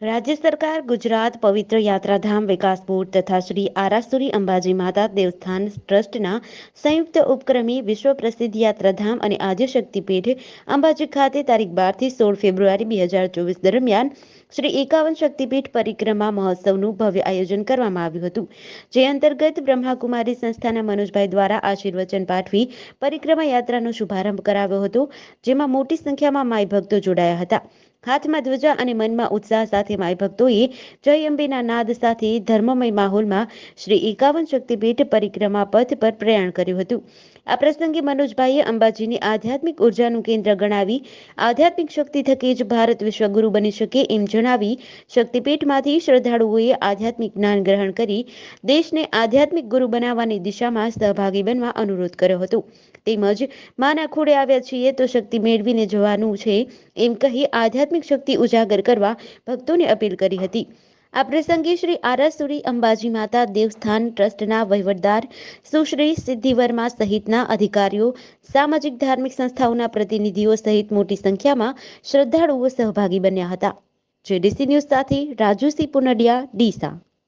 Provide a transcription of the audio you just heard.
રાજ્ય સરકાર ગુજરાત પવિત્ર યાત્રાધામ વિકાસ બોર્ડ તથા શ્રી આરાસુરી અંબાજી માતા દેવસ્થાન ટ્રસ્ટના સંયુક્ત ઉપક્રમે વિશ્વ પ્રસિદ્ધ યાત્રાધામ અને આદ્યશક્તિ પીઠ અંબાજી ખાતે તારીખ બારથી સોળ ફેબ્રુઆરી બે હજાર ચોવીસ દરમિયાન શ્રી એકાવન શક્તિપીઠ પરિક્રમા મહોત્સવનું ભવ્ય આયોજન કરવામાં આવ્યું હતું. જે અંતર્ગત બ્રહ્માકુમારી સંસ્થાના મનોજભાઈ દ્વારા આશીર્વચન પાઠવી પરિક્રમા યાત્રાનો શુભારંભ કરાવ્યો હતો, જેમાં મોટી સંખ્યામાં માઈ ભક્તો જોડાયા હતા. હાથમાં ધ્વજા અને મનમાં ઉત્સાહ સાથે માય ભક્તોએ જય અંબેના નાદ સાથે ધર્મમય માહોલમાં શ્રી એકાવન શક્તિપીઠ પરિક્રમા પથ પર પ્રયાણ કર્યું હતું. આ પ્રસંગે મનોજભાઈએ અંબાજીને આધ્યાત્મિક ઉર્જાનું કેન્દ્ર ગણાવી આધ્યાત્મિક શક્તિ થકી જ ભારત વિશ્વગુરુ બની શકે એમ જણાવી શક્તિપીઠમાંથી શ્રદ્ધાળુઓએ આધ્યાત્મિક જ્ઞાન ગ્રહણ કરી દેશને આધ્યાત્મિક ગુરુ બનાવવાની દિશામાં સહભાગી બનવા અનુરોધ કર્યો હતો. તેમજ માના ખોડે આવ્યા છીએ તો શક્તિ મેળવીને જવાનું છે એમ કહી આધ્યાત્મિક શક્તિ ઉજાગર કરવા ભક્તોને અપીલ કરી હતી. આ પ્રસંગે શ્રી આરાસુરી અંબાજી માતા દેવસ્થાન ટ્રસ્ટના વહીવટદાર સુશ્રી સિદ્ધિવર્મા સહિતના અધિકારીઓ, સામાજિક ધાર્મિક સંસ્થાઓના પ્રતિનિધિઓ સહિત મોટી સંખ્યામાં શ્રદ્ધાળુઓ સહભાગી બન્યા હતા. જેડીસી ન્યૂઝ સાથે રાજુસિંહ પુનડિયા, ડીસા.